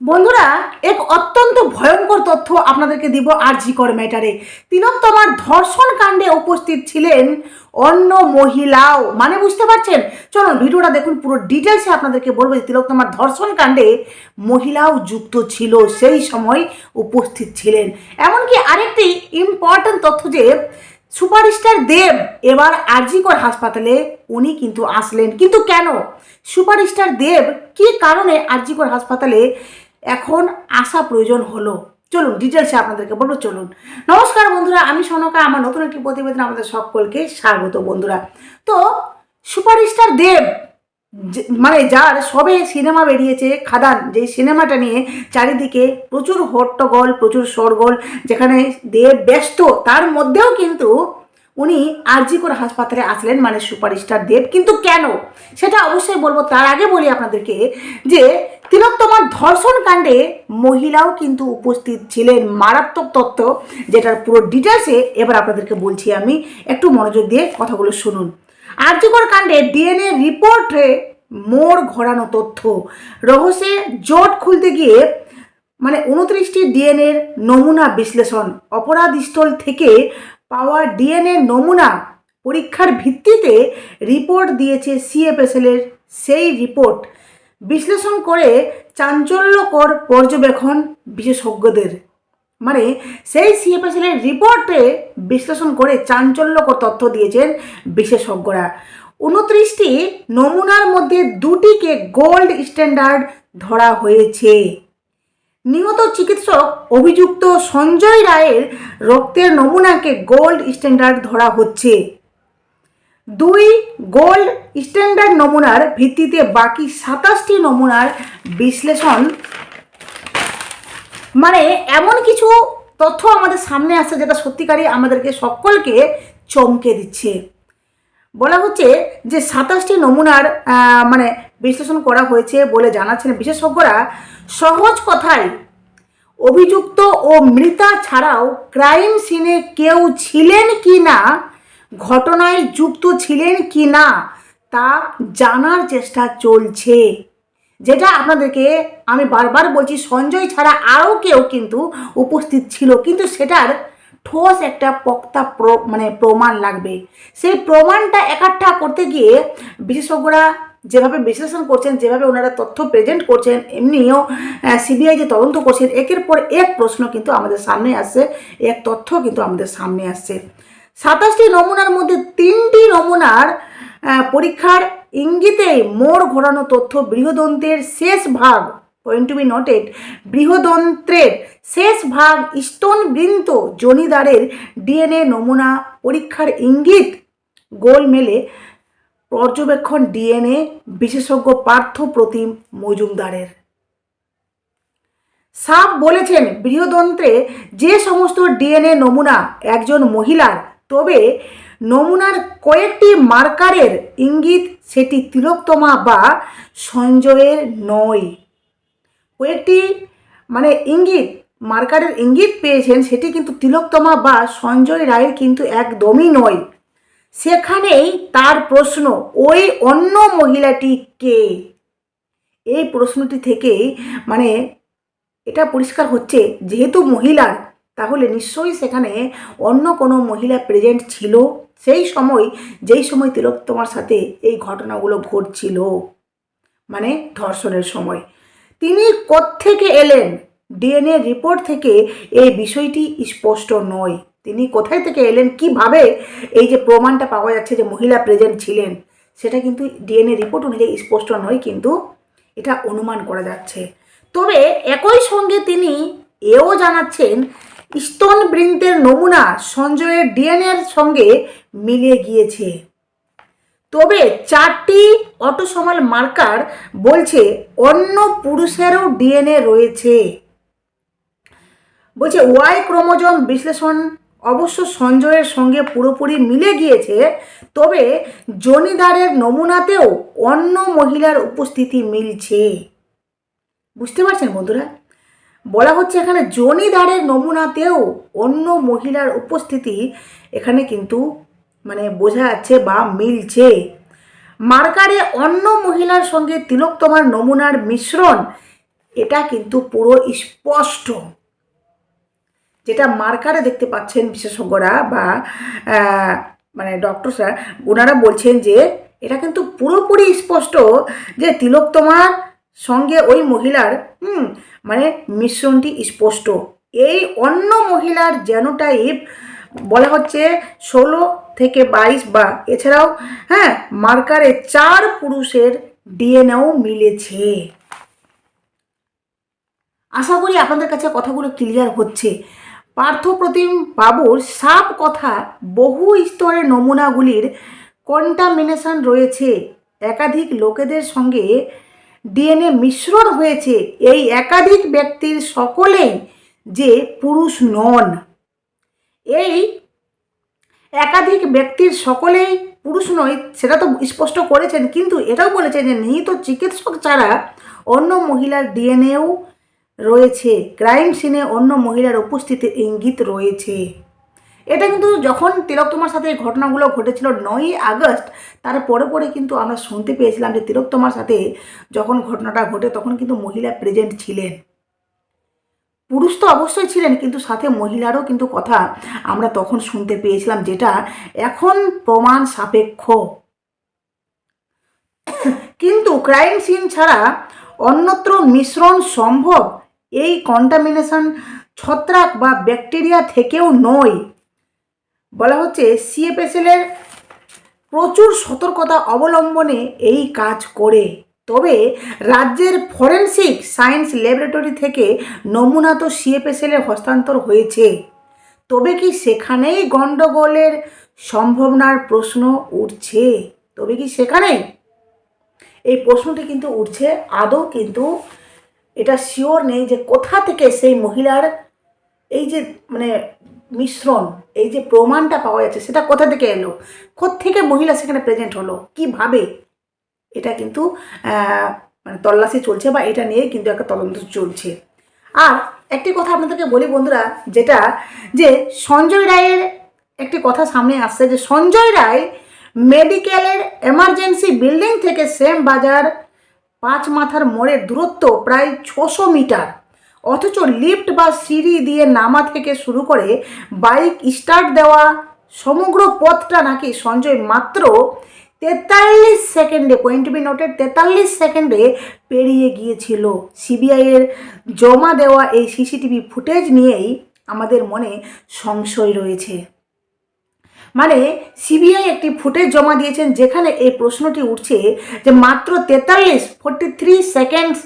বন্ধুরা, এক অত্যন্ত ভয়ঙ্কর তথ্য আপনাদেরকে দিব আর জি কর ম্যাটারে। তিলোত্তমার ধর্ষণ কাণ্ডে উপস্থিত ছিলেন অন্য মহিলাও। মানে বুঝতে পারছেন? চলুন, ভিডিওটা দেখুন, পুরো ডিটেলসে আপনাদেরকে বলব যে তিলোত্তমার ধর্ষণ কাণ্ডে মহিলাও যুক্ত ছিল, সেই সময় উপস্থিত ছিলেন। এমনকি আরেকটি ইম্পর্ট্যান্ট তথ্য যে সুপারস্টার দেব এবার আরজিকর হাসপাতালে উনি কিন্তু আসলেন। কিন্তু কেন? সুপারস্টার দেব কি কারণে আরজিকর হাসপাতালে এখন আসা প্রয়োজন হলো? চলুন ডিটেলসে আপনাদেরকে বলব, চলুন। নমস্কার বন্ধুরা, আমি সনকা, আমার নতুন একটি প্রতিবেদন আমাদের সকলকে স্বাগত বন্ধুরা। তো, সুপারস্টার দেব মানে যার সবে সিনেমা বেরিয়েছে খাদান, যেই সিনেমাটা নিয়ে চারিদিকে প্রচুর হট্টগোল, প্রচুর শোরগোল, যেখানে দেব ব্যস্ত, তার মধ্যেও কিন্তু উনি আরজিকর হাসপাতালে আসলেন মানে সুপারস্টার দেব। কিন্তু কেন? সেটা অবশ্যই বলব, তার আগে বলি আপনাদেরকে যে তিলোত্তমার ধর্ষণ কাণ্ডে মহিলাও কিন্তু উপস্থিত ছিলেন। মারাত্মক তত্ত্ব যেটার পুরো ডিটেলসে এবার আপনাদেরকে বলছি আমি। একটু মনোযোগ দিয়ে কথাগুলো শুনুন। আর্যকর কাণ্ডে ডিএনএ রিপোর্টে মোড় ঘোরানো তথ্য। রহস্যে জট খুলতে গিয়ে মানে উনত্রিশটি ডিএনএর নমুনা বিশ্লেষণ। অপরাধস্থল থেকে পাওয়া ডিএনএ নমুনা পরীক্ষার ভিত্তিতে রিপোর্ট দিয়েছে সিএফএসএলের সেই রিপোর্ট। বিশ্লেষণ করে চাঞ্চল্যকর পর্যবেক্ষণ বিশেষজ্ঞদের। মানে সেই সিএফএসএলের রিপোর্টে বিশ্লেষণ করে চাঞ্চল্যকর তথ্য দিয়েছেন বিশেষজ্ঞরা। উনত্রিশটি নমুনার মধ্যে দুটিকে গোল্ড স্ট্যান্ডার্ড ধরা হয়েছে। নিহত চিকিৎসক অভিযুক্ত সঞ্জয় রায়ের রক্তের নমুনাকে গোল্ড স্ট্যান্ডার্ড ধরা হচ্ছে। দুই গোল্ড স্ট্যান্ডার্ড নমুনার ভিত্তিতে বাকি সাতাশটি নমুনার বিশ্লেষণ মানে এমন কিছু তথ্য আমাদের সামনে আসছে যেটা সত্যিকারই আমাদেরকে সকলকে চমকে দিচ্ছে। বলা হচ্ছে যে সাতাশটি নমুনার মানে বিশ্লেষণ করা হয়েছে বলে জানাচ্ছেন বিশেষজ্ঞরা। সহজ কথায়, অভিযুক্ত ও মৃতা ছাড়াও ক্রাইম সিনে কেউ ছিলেন কি না, ঘটনায় যুক্ত ছিলেন কি না, তা জানার চেষ্টা চলছে। যেটা আপনাদেরকে আমি বারবার বলছি, সঞ্জয় ছাড়া আরও কেউ কিন্তু উপস্থিত ছিল। কিন্তু সেটার ঠোস একটা পক্তা প্র মানে প্রমাণ লাগবে। সেই প্রমাণটা একাঠা করতে গিয়ে বিশেষজ্ঞরা যেভাবে বিশ্লেষণ করছেন, যেভাবে ওনারা তথ্য প্রেজেন্ট করছেন, এমনিও সিবিআই যে তদন্ত করছেন, একের পর এক প্রশ্ন কিন্তু আমাদের সামনে আসছে, এক তথ্য কিন্তু আমাদের সামনে আসছে। সাতাশটি নমুনার মধ্যে তিনটি নমুনার পরীক্ষার ইঙ্গিতে মোড় ঘোরানো তথ্য বৃহদন্তের শেষ ভাগ পয়েন্ট টু বি নোটেড বৃহদন্ত্রের শেষ ভাগ স্তন বৃন্ত জনিদারের ডিএনএ নমুনা পরীক্ষার ইঙ্গিত। গোল মেলে পর্যবেক্ষণ ডিএনএ বিশেষজ্ঞ পার্থ প্রতিম মজুমদারের। সাপ বলেছেন বৃহদন্ত্রে যে সমস্ত ডিএনএ নমুনা একজন মহিলার, তবে নমুনার কয়েকটি মার্কারের ইঙ্গিত সেটি তিলোত্তমা বা সঞ্জয়ের নয়। কয়েকটি মানে ইঙ্গিত, মার্কারের ইঙ্গিত পেয়েছেন সেটি কিন্তু তিলোত্তমা বা সঞ্জয় রায়ের কিন্তু একদমই নয়। সেখানেই তার প্রশ্ন, ওই অন্য মহিলাটি কে? এই প্রশ্নটি থেকে মানে এটা পরিষ্কার হচ্ছে, যেহেতু মহিলার তাহলে নিশ্চয়ই সেখানে অন্য কোনো মহিলা প্রেজেন্ট ছিল। সেই সময়, যেই সময় তিলক তোমার সাথে এই ঘটনাগুলো ঘটছিল মানে ধর্ষণের সময়, তিনি কোত্থেকে এলেন? ডিএনএ রিপোর্ট থেকে এই বিষয়টি স্পষ্ট নয়। তিনি কোথায় থেকে এলেন? কীভাবে এই যে প্রমাণটা পাওয়া যাচ্ছে যে মহিলা প্রেজেন্ট ছিলেন, সেটা কিন্তু ডিএনএ রিপোর্ট অনুযায়ী স্পষ্ট নয়, কিন্তু এটা অনুমান করা যাচ্ছে। তবে একই সঙ্গে তিনি এও জানাচ্ছেন স্তন বৃন্তের নমুনা সঞ্জয়ের ডিএনএর সঙ্গে মিলে গিয়েছে। তবে চারটি অটোসমাল মার্কার বলছে অন্য পুরুষেরও ডিএনএ রয়েছে। বলছে, ওয়াই ক্রোমোজোম বিশ্লেষণ অবশ্য সঞ্জয়ের সঙ্গে পুরোপুরি মিলে গিয়েছে, তবে জনিদারের নমুনাতেও অন্য মহিলার উপস্থিতি মিলছে। বুঝতে পারছেন বন্ধুরা? বলা হচ্ছে এখানে জনিদারের নমুনাতেও অন্য মহিলার উপস্থিতি এখানে কিন্তু মানে বোঝা যাচ্ছে বা মিলছে। মার্কারে অন্য মহিলার সঙ্গে তিলোত্তমার নমুনার মিশ্রণ, এটা কিন্তু পুরো স্পষ্ট। যেটা মার্কারে দেখতে পাচ্ছেন বিশেষজ্ঞরা বা মানে ডক্টর স্যার ওনারা বলছেন যে, এটা কিন্তু পুরোপুরি স্পষ্ট যে তিলোত্তমার সঙ্গে ওই মহিলার, হুম মানে মিশ্রণটি স্পষ্ট। এই অন্য মহিলার জেনোটাইপ বলা হচ্ছে ষোলো থেকে বাইশ বা, এছাড়াও হ্যাঁ মার্কারে চার পুরুষের ডিএনএও মিলেছে। আশা করি আপনাদের কাছে কথাগুলো ক্লিয়ার হচ্ছে। পার্থপ্রতিম বাবুর সাপ কথা বহু স্তরের নমুনাগুলির কন্টামিনেশন রয়েছে। একাধিক লোকেদের সঙ্গে ডিএনএ মিশ্রণ হয়েছে এই একাধিক ব্যক্তির সকলেই যে পুরুষ নন। এই একাধিক ব্যক্তির সকলেই পুরুষ নয়, সেটা তো স্পষ্ট করেছেন, কিন্তু এটাও বলেছেন যে নিহিত চিকিৎসক ছাড়া অন্য মহিলার ডিএনএও রয়েছে। ক্রাইম সিনে অন্য মহিলার উপস্থিতির ইঙ্গিত রয়েছে। এটা কিন্তু যখন তিলক তোমার সাথে এই ঘটনাগুলো ঘটেছিল নয়ই আগস্ট, তার পরে পরে কিন্তু আমরা শুনতে পেয়েছিলাম যে তিলক তোমার সাথে যখন ঘটনাটা ঘটে তখন কিন্তু মহিলা প্রেজেন্ট ছিলেন। পুরুষ তো অবশ্যই ছিলেন, কিন্তু সাথে মহিলারও কিন্তু কথা আমরা তখন শুনতে পেয়েছিলাম যেটা এখন প্রমাণ সাপেক্ষ। কিন্তু ক্রাইম সিন ছাড়া অন্যত্র মিশ্রণ সম্ভব এই কন্টামিনেশন ছত্রাক বা ব্যাকটেরিয়া থেকেও নয়। বলা হচ্ছে সিএফএসএলের প্রচুর সতর্কতা অবলম্বনে এই কাজ করে। তবে রাজ্যের ফরেনসিক সায়েন্স ল্যাবরেটরি থেকে নমুনা তো সিএফএসএলে হস্তান্তর হয়েছে। তবে কি সেখানেই গণ্ডগোলের সম্ভাবনার প্রশ্ন উঠছে? তবে কি সেখানেই? এই প্রশ্নটি কিন্তু উঠছে, আদৌ কিন্তু এটা শিওর নেই যে কোথা থেকে সেই মহিলার এই যে মানে মিশ্রণ এই যে প্রমাণটা পাওয়া যাচ্ছে, সেটা কোথা থেকে এলো? থেকে মহিলা সেখানে প্রেজেন্ট হলো? কীভাবে এটা কিন্তু মানে তল্লাশি চলছে বা এটা নিয়ে কিন্তু একটা তদন্ত চলছে। আর একটি কথা আপনাদেরকে বলি বন্ধুরা, যেটা যে সঞ্জয় রায়ের একটি কথা সামনে আসছে যে সঞ্জয় রায় মেডিকেলের এমার্জেন্সি বিল্ডিং থেকে সেম বাজার পাঁচ মাথার মোড়ের দূরত্ব প্রায় ছশো মিটার। অথচ লিফট বা সিঁড়ি দিয়ে নামা থেকে শুরু করে বাইক স্টার্ট দেওয়া সমগ্র পথটা নাকি সঞ্জয় মাত্র তেতাল্লিশ সেকেন্ডে পয়েন্ট বি নোটের তেতাল্লিশ সেকেন্ডে পেরিয়ে গিয়েছিল। সিবিআইয়ের জমা দেওয়া এই সিসিটিভি ফুটেজ নিয়েই আমাদের মনে সংশয় রয়েছে। মানে সিবিআই একটি ফুটেজ জমা দিয়েছেন যেখানে এই প্রশ্নটি উঠছে যে মাত্র তেতাল্লিশ ফোরটি থ্রি সেকেন্ডস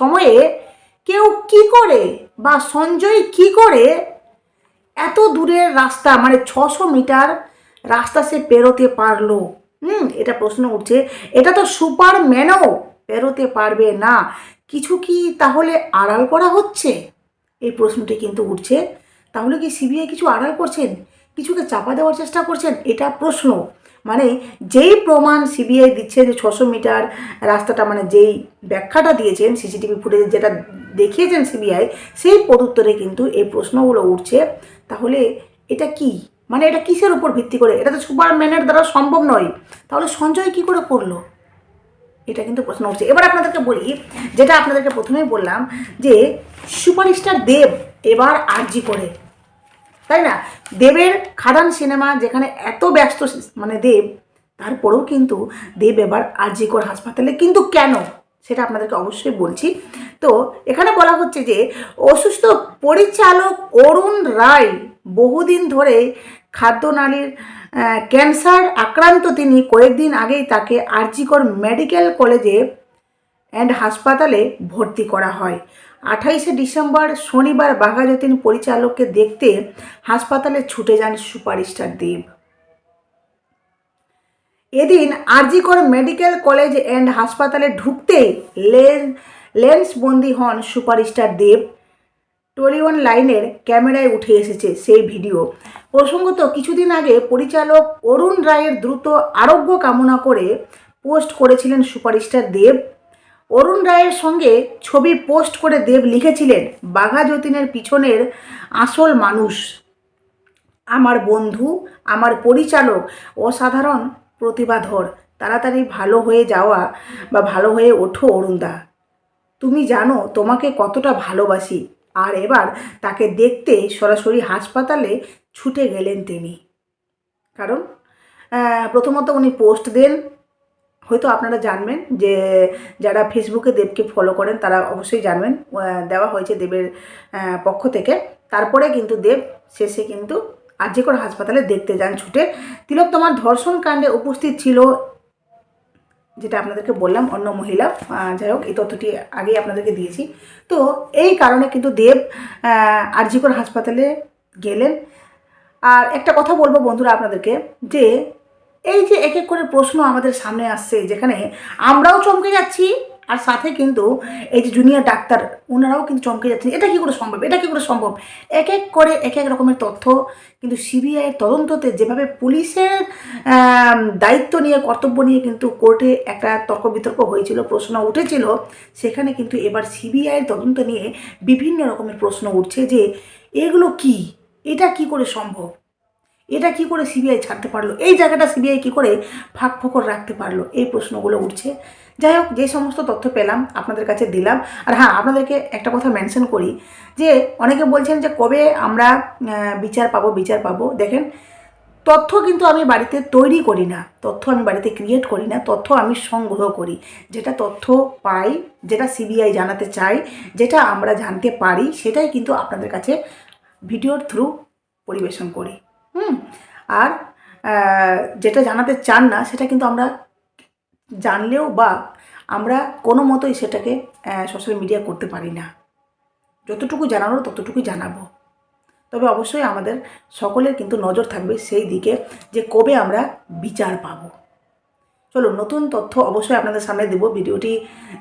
সময়ে কেউ কি করে বা সঞ্জয় কি করে এত দূরের রাস্তা মানে ছশো মিটার রাস্তা সে পেরোতে পারল? হুম, এটা প্রশ্ন উঠছে। এটা তো সুপারম্যানও পেরোতে পারবে না। কিছু কি তাহলে আড়াল করা হচ্ছে? এই প্রশ্নটি কিন্তু উঠছে। তাহলে কি সিবিআই কিছু আড়াল করছেন? কিছুকে চাপা দেওয়ার চেষ্টা করছেন? এটা প্রশ্ন। মানে যেই প্রমাণ সিবিআই দিচ্ছে যে ছশো মিটার রাস্তাটা মানে যেই ব্যাখ্যাটা দিয়েছেন সিসিটিভি ফুটেজে যেটা দেখিয়েছেন সিবিআই সেই পদুত্তরে কিন্তু এই প্রশ্নগুলো উঠছে। তাহলে এটা কি? মানে এটা কিসের উপর ভিত্তি করে? এটা তো সুপারম্যানের দ্বারা সম্ভব নয়। তাহলে সঞ্জয় কি করে করল? এটা কিন্তু প্রশ্ন উঠছে। এবার আপনাদেরকে বলি, যেটা আপনাদেরকে প্রথমেই বললাম যে সুপারস্টার দেব এবার আর্জি করে। তাই না? দেবের খাদান সিনেমা যেখানে এত ব্যস্ত মানে দেব, তারপরেও কিন্তু দেব এবার আর আরজিকর হাসপাতালে। কিন্তু কেন? সেটা আপনাদেরকে অবশ্যই বলছি। তো এখানে বলা হচ্ছে যে, অসুস্থ পরিচালক অরুণ রায় বহুদিন ধরে খাদ্যনালীর ক্যান্সার আক্রান্ত। তিনি কয়েকদিন আগেই তাকে আরজিকর মেডিকেল কলেজে অ্যান্ড হাসপাতালে ভর্তি করা হয়। আঠাইশে ডিসেম্বর শনিবার বাঘাযতীন পরিচালককে দেখতে হাসপাতালে ছুটে যান সুপারস্টার দেব। এদিন আরজিকর মেডিকেল কলেজ অ্যান্ড হাসপাতালে ঢুকতে লেন লেন্স বন্দি হন সুপারস্টার দেব। টোলিওয়ান লাইনের ক্যামেরায় উঠে এসেছে সেই ভিডিও। প্রসঙ্গত কিছুদিন আগে পরিচালক অরুণ রায়ের দ্রুত আরোগ্য কামনা করে পোস্ট করেছিলেন সুপারস্টার দেব। অরুণ রায়ের সঙ্গে ছবি পোস্ট করে দেব লিখেছিলেন, বাঘা যতীনের পিছনের আসল মানুষ। আমার বন্ধু, আমার পরিচালক, অসাধারণ প্রতিভাধর, তাড়াতাড়ি ভালো হয়ে যাওয়া বা ভালো হয়ে ওঠো অরুণদা তুমি জানো, তোমাকে কতটা ভালোবাসি। আর এবার তাকে দেখতে সরাসরি হাসপাতালে ছুটে গেলেন তিনি। কারণ প্রথমত উনি পোস্ট দেন হয়তো আপনারা জানবেন যে যারা ফেসবুকে দেবকে ফলো করেন তারা অবশ্যই জানবেন দেওয়া হয়েছে দেবের পক্ষ থেকে। তারপরে কিন্তু দেব শেষে কিন্তু আর আর্যিকর হাসপাতালে দেখতে যান ছুটে। তিলক তোমার ধর্ষণ কাণ্ডে উপস্থিত ছিল যেটা আপনাদেরকে বললাম, অন্য মহিলা। যাই হোক, এই তথ্যটি আগেই আপনাদেরকে দিয়েছি। তো এই কারণে কিন্তু দেব আরজিকর হাসপাতালে গেলেন। আর একটা কথা বলব বন্ধুরা আপনাদেরকে, যে এই যে এক এক করে প্রশ্ন আমাদের সামনে আসছে, যেখানে আমরাও চমকে যাচ্ছি, আর সাথে কিন্তু এই যে জুনিয়র ডাক্তার ওনারাও কিন্তু চমকে যাচ্ছেন। এটা কী করে সম্ভব? এটা কী করে সম্ভব? এক এক করে এক এক রকমের তথ্য, কিন্তু সিবিআইয়ের তদন্ততে যেভাবে পুলিশের দায়িত্ব নিয়ে, কর্তব্য নিয়ে কিন্তু কোর্টে একটা তর্ক বিতর্ক হয়েছিল, প্রশ্ন উঠেছিল, সেখানে কিন্তু এবার সিবিআইয়ের তদন্ত নিয়ে বিভিন্ন রকমের প্রশ্ন উঠছে যে, এগুলো কি? এটা কি করে সম্ভব? এটা কি করে সিবিআই ছাড়তে পারল? এই জায়গাটা সিবিআই কি করে ফাঁক ফোকর রাখতে পারল? এই প্রশ্নগুলো উঠছে। যাই হোক, যে সমস্ত তথ্য পেলাম, আপনাদের কাছে দিলাম। আর হ্যাঁ আপনাদেরকে একটা কথা মেনশন করি, যে অনেকে বলছেন যে কবে আমরা বিচার পাবো বিচার পাবো? দেখেন, তথ্য কিন্তু আমি বাড়িতে তৈরি করি না। তথ্য আমি বাড়িতে ক্রিয়েট করি না। তথ্য আমি সংগ্রহ করি। যেটা তথ্য পাই, যেটা সিবিআই জানাতে চাই, যেটা আমরা জানতে পারি, সেটাই কিন্তু আপনাদের কাছে ভিডিওর থ্রু পরিবেশন করি। হুম, আর যেটা জানাতে চান না, সেটা কিন্তু আমরা জানলেও বা আমরা কোনো মতোই সেটাকে সোশ্যাল মিডিয়া করতে পারি না। যতটুকু জানানোর ততটুকুই জানাব। তবে অবশ্যই আমাদের সকলের কিন্তু নজর থাকবে সেই দিকে যে কবে আমরা বিচার পাব। চলো নতুন তথ্য অবশ্যই আপনাদের সামনে দেবো। ভিডিওটি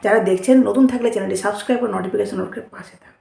যারা দেখছেন, নতুন থাকলে চ্যানেলটি সাবস্ক্রাইব করে নোটিফিকেশন পাশে থাকবে